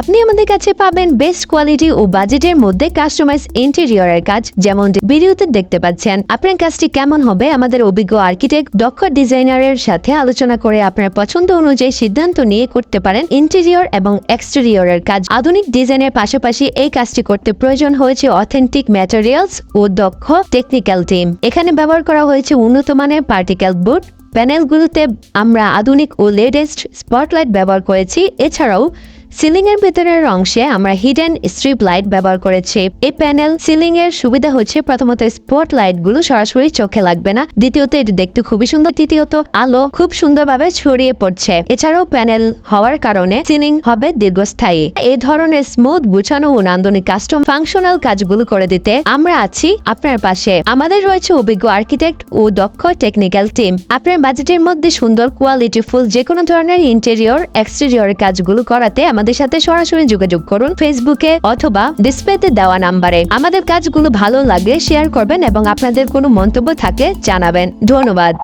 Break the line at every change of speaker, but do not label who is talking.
আপনি আমাদের কাছে পাবেন বেস্ট কোয়ালিটি ও বাজেটের মধ্যে কাস্টমাইজ ইন্টেরিয়রের কাজ যেমন ভিডিওতে দেখতে পাচ্ছেন। আপনার কাজটি কেমন হবে? আমাদের অভিজ্ঞ আর্কিটেক্ট দক্ষ ডিজাইনারের সাথে আলোচনা করে আপনার পছন্দ অনুযায়ী সিদ্ধান্ত নিয়ে করতে পারেন ইন্টেরিয়র এবং এক্সটেরিয়রের কাজ। আধুনিক ডিজাইনের পাশাপাশি এই কাজটি করতে প্রয়োজন হয়েছে অথেন্টিক ম্যাটেরিয়ালস ও দক্ষ টেকনিক্যাল টিম এখানে ব্যবহার করা হয়েছে উন্নত মানের পার্টিক্যাল বুট প্যানেলগুলোতে আমরা আধুনিক ও লেটেস্ট স্পটলাইট ব্যবহার করেছি। এছাড়াও সিলিং এর ভেতরের অংশে আমরা হিডেন স্ট্রিপ লাইট ব্যবহার করেছি। এই প্যানেল সিলিং এর সুবিধা হচ্ছে প্রথমত স্পট লাইটগুলো সরাসরি চোখে লাগবে না। দ্বিতীয়ত, এটি দেখতে খুবই সুন্দর। তৃতীয়ত, আলো খুব সুন্দরভাবে ছড়িয়ে পড়ছে। এছাড়াও প্যানেল হওয়ার কারণে সিলিং হবে দীর্ঘস্থায়ী। এই ধরনের স্মুথ গুছানো ও নান্দনিক কাস্টম ফাংশনাল কাজগুলো করে দিতে আমরা আছি আপনার পাশে। আমাদের রয়েছে অভিজ্ঞ আর্কিটেক্ট ও দক্ষ টেকনিক্যাল টিম আপনার বাজেটের মধ্যে সুন্দর কোয়ালিটি ফুল যে কোনো ধরনের ইন্টেরিয়র এক্সটেরিয়র কাজগুলো করাতে আমাদের সাথে সরাসরি যোগাযোগ করুন ফেসবুকে অথবা ডিসপ্লেতে দেওয়া নাম্বারে। আমাদের কাজগুলো ভালো লাগে শেয়ার করবেন এবং আপনাদের কোনো মন্তব্য থাকে জানাবেন। ধন্যবাদ।